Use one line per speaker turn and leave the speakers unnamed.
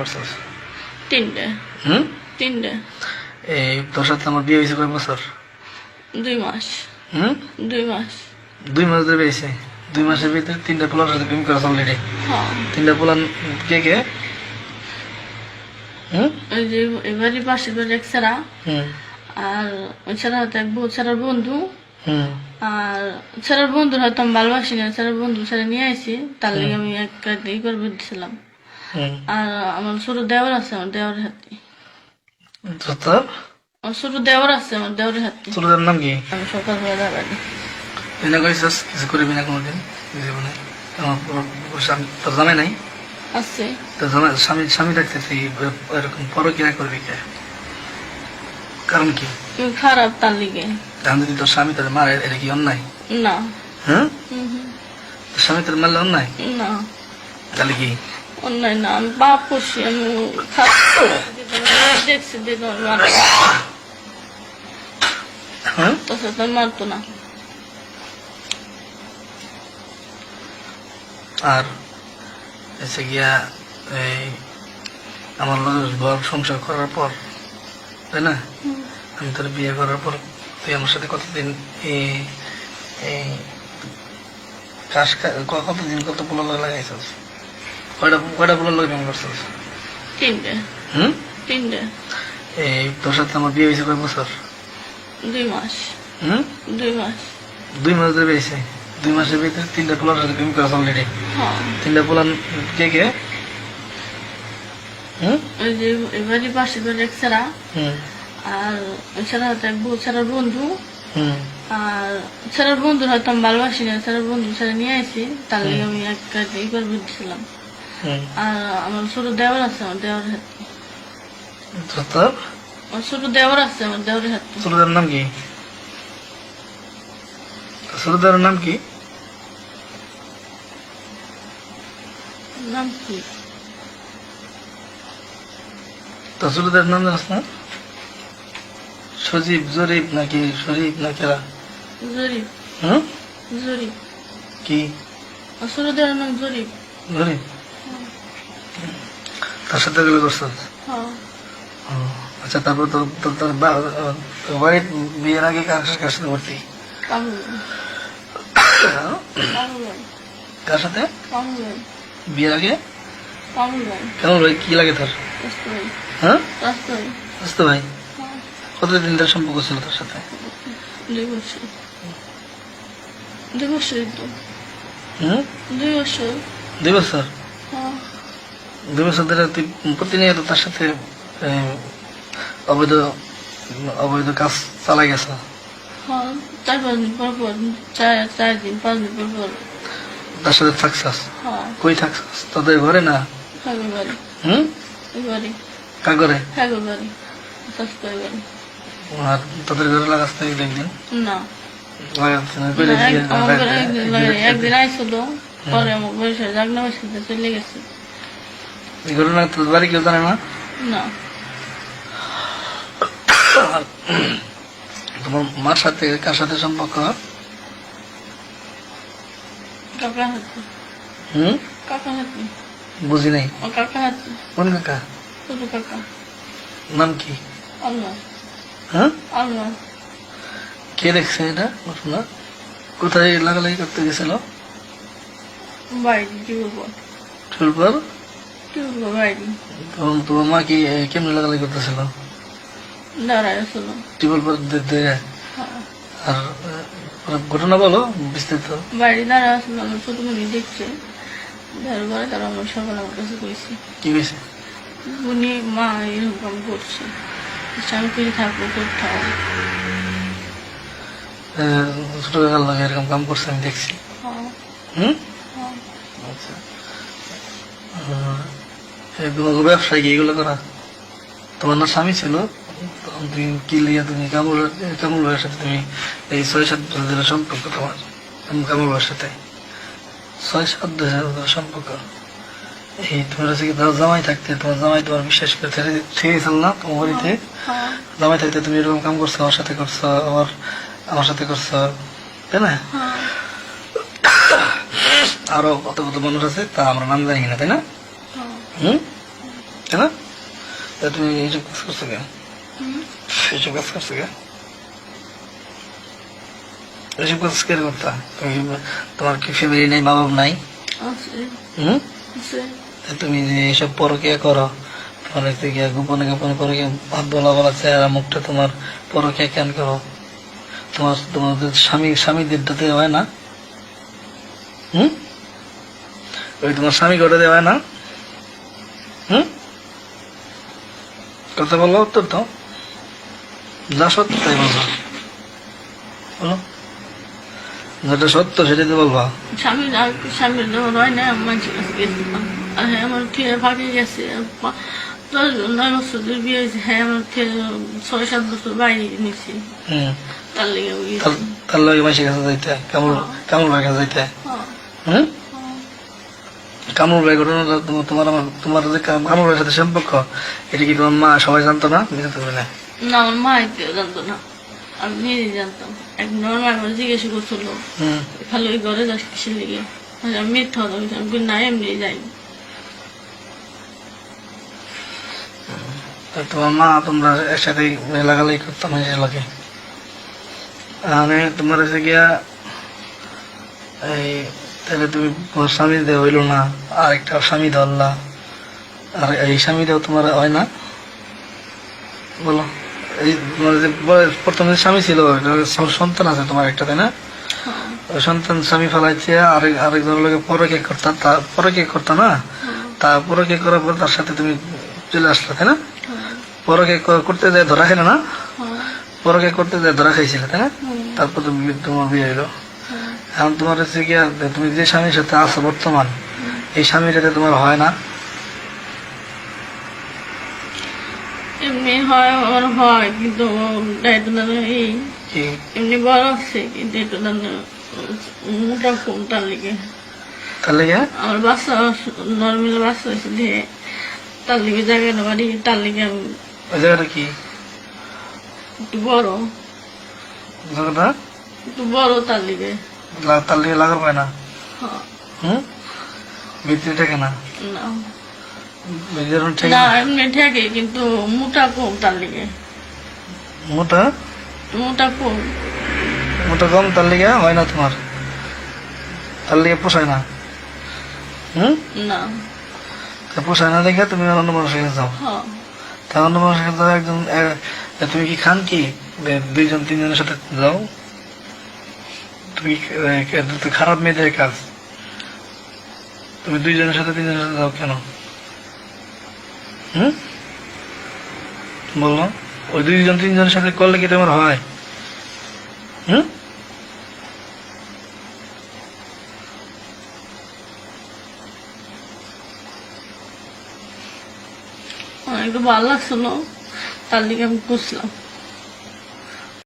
করছিস
তিনটে।
হুম?
তিনটে।
এই তোর সাথে আমার বিয়ে হয়েছে কয় বছর?
দুই মাস।
হুম?
দুই মাস।
দুই মাস ধরে দুই মাসের ভিতরে তিনটা পোলার সাথে প্রেম করা অলরেডি
হ্যাঁ।
তিনটা পোলান কে কে? হুম?
ওই যে এবারই পাশের বাড়ি এক ছাড়া। আর ওই ছাড়া হয়তো এক বউ ছাড়ার বন্ধু। আর ছাড়ার বন্ধু হয়তো আমি ভালোবাসি না ছাড়ার বন্ধু ছাড়া নিয়ে আসি তার লেগে আমি এক ই করবে দিছিলাম
হুম
আর আমার ছোট দেওয়ার আছে আমার দেওয়ারের হাতে। আমার ছোট দেওয়ার আছে আমার দেওয়ারের হাতে।
তোর নাম কি?
আমি সকালবেলা দাঁড়াই।
বিনা কইছিস কিছু করবি না কোনোদিন জীবনে স্বামী- তোর জামাই নাই?
আছে।
তোর জামাই স্বামী স্বামী থাকতে তুই এরকম পরকিয়া করবি কে? কারণ কি?
খারাপ তার লিগে।
এখন যদি তোর স্বামী তোর মারে এটা কি অন্যায়?
না।
হ্যাঁ? স্বামী তোর মারলে অন্যায়?
না।
তাহলে কি?
অন্যায় না আমি পাপ করছি আমি খারাপ দেখছি দেখে আমার মারতো
হ্যাঁ?
তোর আর মারতো না।
আর এসে গিয়া এই আমার ঘর সংসার করার পর তাই না? আমি তোর বিয়ে করার পর তুই আমার সাথে কতদিন এই এই কাশ কতদিন কত পোলা লাগাইছিস? কয়টা কয়টা করছিস
তিনটে।
হুম?
তিনটে।
এই তোর সাথে আমার বিয়ে হয়েছে কয় বছর?
দুই মাস।
হুম?
দুই মাস।
দুই মাস ধরে দুই মাসের ভিতরে তিনটা পোলার সাথে প্রেম অলরেডি
হ্যাঁ।
তিনটা কে কে? হুম?
ওই যে এক ছাড়া।
হুম।
আর ছাড়া বউ বন্ধু।
হুম।
আর ছাড়ার বন্ধু হয়তো আমি ভালোবাসি না ছাড়ার বন্ধু ছাড়া নিয়ে আসি তার লেগে আমি এক ই করবে দিছিলাম।
হুম
আর আমার ছোট দেওয়ার আছে আমার দেওয়ারের হাতে।
তোর
আমার ছোট দেওয়ার আছে আমার দেওয়ারের হাতে।
ছোটদার নাম কি? নাম কি?
নাম কি?
তো নাম জানাস না সজীব জরিফ নাকি শরীফ না কেরা?
জরিফ
হুম?
জরিফ
কি?
দেওয়ার নাম জরিফ
জরিফ তার সাথে গেলে করছ।
হ্যাঁ।
আচ্ছা তারপর তোর তোর তোর বা- বাড়ির বিয়ের আগে কার সাথে ভর্তি কার সাথে? বিয়ের আগে? কেমন ভাই কি লাগে তোর? হ্যাঁ? ভাই?
হ্যাঁ।
কতদিন ধরে সম্পর্ক ছিল তোর সাথে?
দুই বছর। দুই বছর হ্যাঁ?
দুই বছর ধরে প্রতিনিয়ত তার সাথে অবৈধ অবৈধ কাজ চালাই গেছ।
হ্যাঁ চার পাঁচ দিন পর পর চার চার দিন পাঁচ দিন পর পর।
তার সাথে থাকছাস?
হ্যাঁ।
কই থাকছাস? তোদের ঘরে না? হুম? কাগরে আর তোদের ঘরে লাগাস না একদিন?
না। একদিন একদিন আইছিল পরে আমার বয়সে জাগনা বয়সে চলে গেছে।
এই ঘটনা তোর বাড়ি কেউ জানে না?
না।
তোমার মার সাথে কার সাথে সম্পর্ক?
কাকা হাতে
হুম?
কাকা হাতে
বুঝি নাই।
ও কাকা হাতে
কোন কাকা?
ছোট কাকা।
নাম কি?
আল্লাহ
হ্যাঁ? কে দেখছে এটা? ঘটনা কোথায় লাগালাগি করতে গেছিল?
বাইরে
তখন তোমার মা কি কেমনে লাগালাগি করতেছিল?
দাঁড়ায় ছিল
টিউবওয়েল পর আর ঘটনা বলো বিস্তারিত।
ছিল আমার ছোট মনি দেখছে। দেওয়ার পরে তারা আমার সকাল আমার কাছে কইছে।
কি
উনি মা এরকম করছে। স্বামীকে থাকব করতে হবে।
ছোট লাগে এরকম কাম করছে আমি দেখছি।
হ্যাঁ।
হুম?
হ্যাঁ।
আচ্ছা। আহ, ব্যবসায় কি এগুলো করা? তোমার না স্বামী ছিল? তুমি কি লিয়া তুমি কামুল কামুল ভাইয়ের সাথে তুমি এই ছয় সাত বছর ধরে সম্পর্ক তোমার? কাম- কামুল ভাইয়ের সাথে। ছয় সাত বছর ধরে সম্পর্ক। এই তোমার হচ্ছে কি তোমার জামাই থাকতে? তোমার জামাই তোমার বিশ্বাস করে ছেড়ে ছেড়ে গেছিল না তোমার বাড়িতে?
হ্যাঁ।
জামাই থাকতে তুমি এরকম কাম করছ আমার সাথে করছ আমার আমার সাথে করছ তাই না?
হ্যাঁ।
আরও কত কত মানুষ আছে তা আমরা নাম জানি না তাই না? হুম? তাই না? তা তুমি এইসব কাজ করছ কেন? এইসব কাজ করছ কেন? এইসব কাজ কে করতা তুমি তোমার কি ফ্যামিলি নেই মা বাবা নাই? হুম? তুমি যে এইসব পরকিয়া করো হচ্ছে গিয়া গোপনে গোপনে পরকিয়া হাত বলা বলা চেহারা মুখটা তোমার পরকিয়া কেন করো? তোমার তোমার স্বামী স্বামীদেরটাতে হয় না। হুম? ওই তোমার স্বামী করে দেওয়া না? হুম? কথা বলো উত্তর তো যা সত্য তাই বলবা বলো। যেটা সত্য সেটাই তো বলবা।
স্বামী স্বামীর যখন হয় না আমার হ্যাঁ ফিরে গেছে। দশ নয় বছর ধরে বিয়ে হয়েছে। হ্যাঁ আমার ছয় সাত বছর বাইরে নিছি
হুম।
তার লেগে
তার- তার মাসের কাছে যাইতে হয়। কামড় কাছে যাইতে হুম। কামরুল ভাই ঘটনাটা তোমার তোমার আমার তোমার যে কামরুল ভাইয়ের সাথে সম্পর্ক এটা কি তোমার মা সবাই জানতো না? পারবে না?
না আমার মা কেউ জানতো না। আমি নিজেই জানতাম। এক নর্মাল আমার জিজ্ঞেস করছিল খালি ওই ঘরে যাস কিসের লেগে? আমি মিথ্যা কথা বলছি। আমি বলি, না এমনি যাই।
তা তোমার মা তোমরা একসাথে লাগালাই করতাম নিজের লাগে। আমি তোমার এসে গিয়া এই তাহলে তুমি স্বামী দে হইল না আর একটা স্বামী ধরলা আর এই স্বামী দেও তোমার হয় না? বলো। এই তোমার যে প্রথম যে স্বামী ছিল সন্তান আছে তোমার একটা তাই না?
হ্যাঁ,
সন্তান স্বামী ফেলাইছে আরেক আরেকজনের লোকে পরকে করতাম তা পরকে করতাম না? তা পরকে করার পর তার সাথে তুমি চলে আসলে তাই না?
হ্যাঁ,
পরকে করতে যায় ধরা খেলে না?
হ্যাঁ,
পরকে করতে যায় ধরা খাইছিলে তাই না? তারপর তুমি তোমার বিয়ে হইল। এখন তোমার হচ্ছে কি তুমি যে স্বামীর সাথে আছো বর্তমান এই স্বামীর সাথে তোমার হয় না?
এমনি হয় আমার হয় কিন্তু এমনি বড় আছে কিন্তু একটু মোটা কম তার লিগে?
তার লেগে?
আমার বাচ্চা নর্মাল বাচ্চা হয়েছে দিয়ে তার লিগে জায়গাটা বাড়ি তার লিগে আমি
ওই জায়গাটা কি?
একটু বড়।
জায়গাটা?
একটু বড় তার লিগে।
লা- তার লেগে লাগার পায় না।
হ্যাঁ,
হুম? ভিতরে থাকে না।
না।
ঠিক
এমনি ঠেকে কিন্তু মোটা কম তার লিগে।
মোটা?
মোটা কম।
মোটা কম তার লেগে হয় না তোমার? তার লেগে পোষায় না। হুম?
না।
তা পোষায় না দেখে তুমি অন্য মানুষের কাছে যাও। তা অন্য মানুষের কাছে যাও একজন তুমি কি খান কি? দুইজন তিনজনের সাথে যাও। তুমি খারাপ মেয়েদের কাজ। তুমি দুইজনের সাথে তিনজনের সাথে যাও কেন? হুম? বলল ওই দুইজন, তিনজনের সাথে করলে কি তোমার হয়? হুম?
একটু ভালো লাগছিল তার লিগে আমি খুঁজলাম